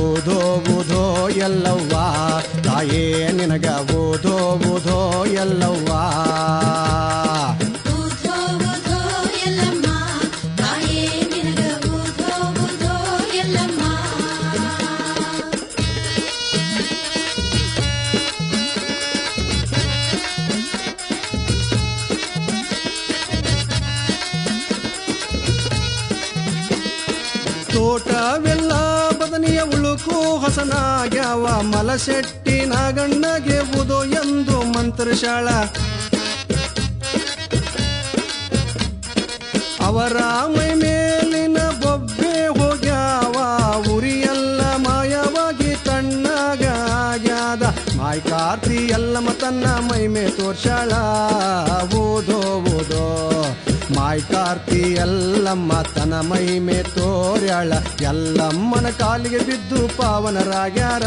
ಓದೋ ಓದೋ ಎಲ್ಲವ್ವ ತಾಯೇ ನಿನಗ ಓದೋ ಓದೋ ಎಲ್ಲವ್ವ ಊಧೋ ಊಧೋ ಎಲ್ಲಮ್ಮ ತಾಯೇ ನಿನಗ ಊಧೋ ಊಧೋ ಎಲ್ಲಮ್ಮ ತೋಟವೆಲ್ಲ ಬದನಿಯ ಹೊಸನಾಗ್ಯಾವ ಹಸನಾಗ್ಯಾವ ಮಲಶೆಟ್ಟಿ ನಾಗಣ್ಣಗೆ ಉದೋ ಎಂದು ಮಂತ್ರಶಾಳ. ಅವರ ಮೈ ಮೇಲಿನ ಬೊಬ್ಬೆ ಹೋಗ್ಯಾವ, ಉರಿಯೆಲ್ಲ ಮಾಯವಾಗಿ ತಣ್ಣಗಾಗ್ಯಾದ. ಮಾಯ್ ಕಾರ್ತಿ ಎಲ್ಲಮ್ಮ ತನ್ನ ಮೈ ತೋರ್ಶಾಳಾ ಮಾಯ್ ಕಾರ್ತಿ ಎಲ್ಲಮ್ಮ ತನ ಮೈ ಮೇ ತೋರ್ಯಾಳ. ಎಲ್ಲಮ್ಮನ ಕಾಲಿಗೆ ಬಿದ್ದು ಪಾವನರಾಗ್ಯಾರ.